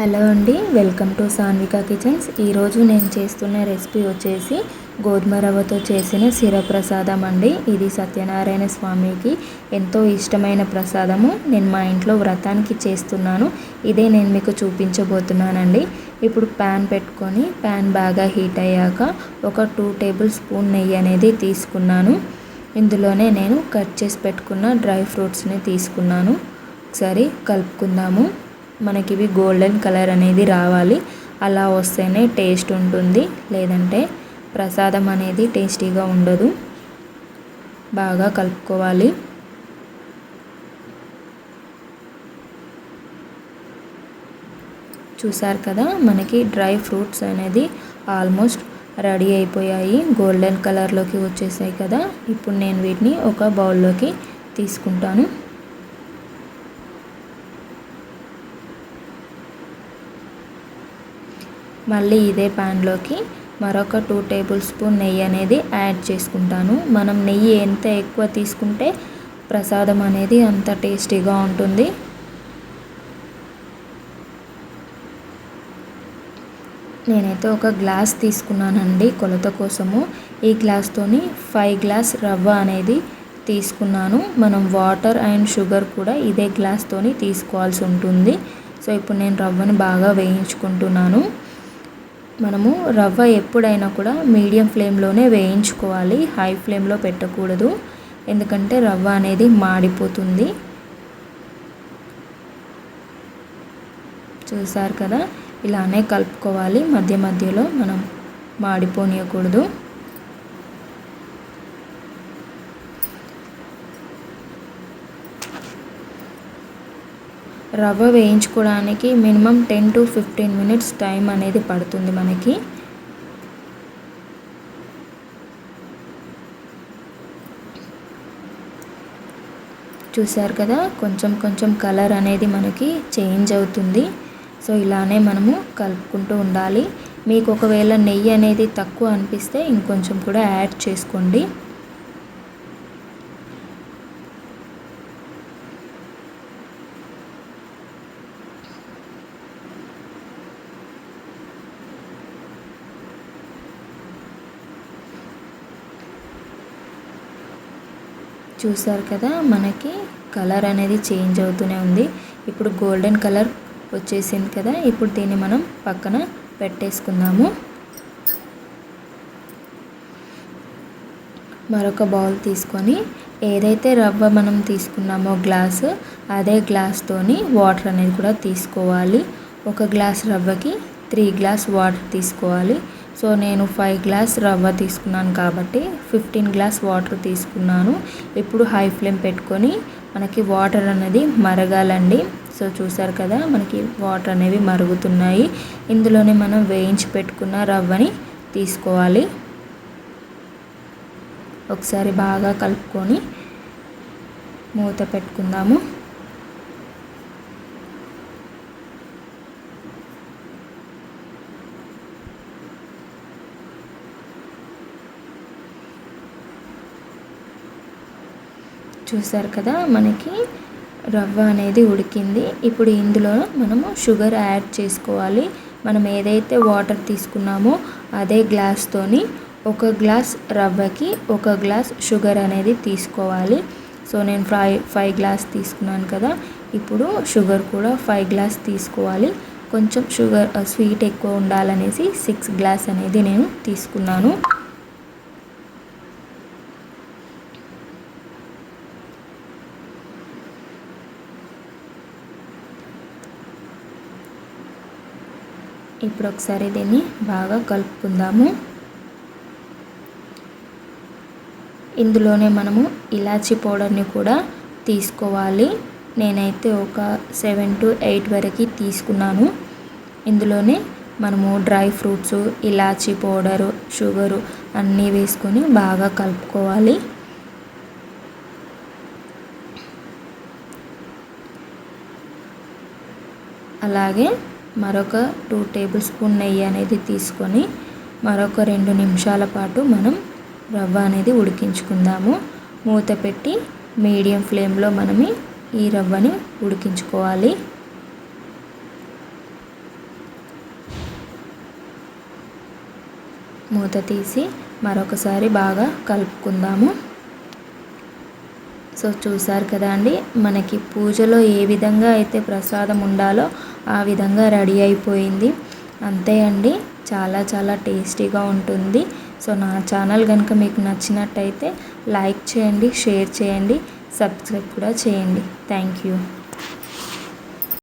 Hello అండి welcome to Sanvika kitchens. ఈరోజు నేను చేస్తున్న రెసిపీ వచ్చేసి గోధుమ రవ్వతో చేసిన శిర ప్రసాదం అండి. ఇది సత్యనారాయణ స్వామికి ఎంతో ఇష్టమైన ప్రసాదము. నేను మా ఇంట్లో వ్రతానికి చేస్తున్నాను. ఇదే నేను మీకు చూపించబోతున్నానండి. ఇప్పుడు ప్యాన్ పెట్టుకొని ప్యాన్ బాగా హీట్ అయ్యాక ఒక టూ టేబుల్ స్పూన్ నెయ్యి అనేది తీసుకున్నాను. ఇందులోనే నేను కట్ చేసి పెట్టుకున్న డ్రై ఫ్రూట్స్ని తీసుకున్నాను. ఒకసారి కలుపుకుందాము. మనకి ఇవి గోల్డెన్ కలర్ అనేది రావాలి. అలా వస్తేనే టేస్ట్ ఉంటుంది. లేదంటే ప్రసాదం అనేది టేస్టీగా ఉండదు. బాగా కలుపుకోవాలి. చూసారు కదా మనకి డ్రై ఫ్రూట్స్ అనేది ఆల్మోస్ట్ రెడీ అయిపోయాయి. గోల్డెన్ కలర్లోకి వచ్చేసాయి కదా. ఇప్పుడు నేను వీటిని ఒక బౌల్లోకి తీసుకుంటాను. మళ్ళీ ఇదే ప్యాన్లోకి మరొక టూ టేబుల్ స్పూన్ నెయ్యి అనేది యాడ్ చేసుకుంటాను. మనం నెయ్యి ఎంత ఎక్కువ తీసుకుంటే ప్రసాదం అనేది అంత టేస్టీగా ఉంటుంది. నేనైతే ఒక గ్లాస్ తీసుకున్నానండి కొలత కోసము. ఈ గ్లాస్తోని ఫైవ్ గ్లాస్ రవ్వ అనేది తీసుకున్నాను. మనం వాటర్ అండ్ షుగర్ కూడా ఇదే గ్లాస్తోని తీసుకోవాల్సి ఉంటుంది. సో ఇప్పుడు నేను రవ్వని బాగా వేయించుకుంటున్నాను. మనము రవ్వ ఎప్పుడైనా కూడా మీడియం ఫ్లేమ్లోనే వేయించుకోవాలి. హై ఫ్లేమ్లో పెట్టకూడదు. ఎందుకంటే రవ్వ అనేది మాడిపోతుంది. చూసారు కదా? ఇలానే కలుపుకోవాలి. మధ్య మధ్యలో మనం మాడిపోనియకూడదు. రవ్వ వేయించుకోవడానికి minimum ten to fifteen minutes time అనేది పడుతుంది మనకి. చూసారు కదా? కొంచెం కొంచెం కలర్ అనేది మనకి చేంజ్ అవుతుంది. సో ఇలానే మనము కలుపుకుంటూ ఉండాలి. మీకు ఒకవేళ నెయ్యి అనేది తక్కువ అనిపిస్తే ఇంకొంచెం కూడా యాడ్ చేసుకోండి. చూసారు కదా మనకి కలర్ అనేది చేంజ్ అవుతూనే ఉంది. ఇప్పుడు గోల్డెన్ కలర్ వచ్చేసింది కదా ఇప్పుడు దీన్ని మనం పక్కన పెట్టేసుకుందాము. మరొక బౌల్ తీసుకొని ఏదైతే రవ్వ మనం తీసుకున్నామో గ్లాసు అదే గ్లాస్తోని వాటర్ అనేది కూడా తీసుకోవాలి. ఒక గ్లాస్ రవ్వకి త్రీ గ్లాస్ వాటర్ తీసుకోవాలి. సో నేను ఫైవ్ గ్లాస్ రవ్వ తీసుకున్నాను కాబట్టి ఫిఫ్టీన్ గ్లాస్ వాటర్ తీసుకున్నాను. ఇప్పుడు హై ఫ్లేమ్ పెట్టుకొని మనకి వాటర్ అనేది మరగాలండి. సో చూసారు కదా మనకి వాటర్ అనేవి మరుగుతున్నాయి. ఇందులోనే మనం వేయించి పెట్టుకున్న రవ్వని తీసుకోవాలి. ఒకసారి బాగా కలుపుకొని మూత పెట్టుకుందాము. చూసారు కదా మనకి రవ్వ అనేది ఉడికింది. ఇప్పుడు ఇందులో మనము షుగర్ యాడ్ చేసుకోవాలి. మనం ఏదైతే వాటర్ తీసుకున్నామో అదే గ్లాస్తోని ఒక గ్లాస్ రవ్వకి ఒక గ్లాస్ షుగర్ అనేది తీసుకోవాలి. సో నేను ఫైవ్ ఫైవ్ గ్లాస్ తీసుకున్నాను కదా ఇప్పుడు షుగర్ కూడా ఫైవ్ గ్లాస్ తీసుకోవాలి. కొంచెం షుగర్ స్వీట్ ఎక్కువ ఉండాలనేసి సిక్స్ గ్లాస్ అనేది నేను తీసుకున్నాను. ఇప్పుడు ఒకసారి దీన్ని బాగా కలుపుకుందాము. ఇందులోనే మనము ఇలాచీ పౌడర్ని కూడా తీసుకోవాలి. నేనైతే ఒక సెవెన్ టు ఎయిట్ వరకు తీసుకున్నాను. ఇందులోనే మనము డ్రై ఫ్రూట్స్ ఇలాచీ పౌడరు షుగరు అన్నీ వేసుకొని బాగా కలుపుకోవాలి. అలాగే మరొక టూ టేబుల్ స్పూన్ నెయ్యి అనేది తీసుకొని మరొక రెండు నిమిషాల పాటు మనం రవ్వ అనేది ఉడికించుకుందాము. మూత పెట్టి మీడియం ఫ్లేమ్లో మనం ఈ రవ్వని ఉడికించుకోవాలి. మూత తీసి మరొకసారి బాగా కలుపుకుందాము. సో చూసారు కదా అండి మనకి పూజలో ఏ విధంగా అయితే ప్రసాదం ఉండాలో ఆ విధంగా రెడీ అయిపోయింది. అంతే అండి చాలా చాలా టేస్టీగా ఉంటుంది. సో నా ఛానల్ కనుక మీకు నచ్చినట్టయితే లైక్ చేయండి షేర్ చేయండి సబ్స్క్రైబ్ కూడా చేయండి. Thank you.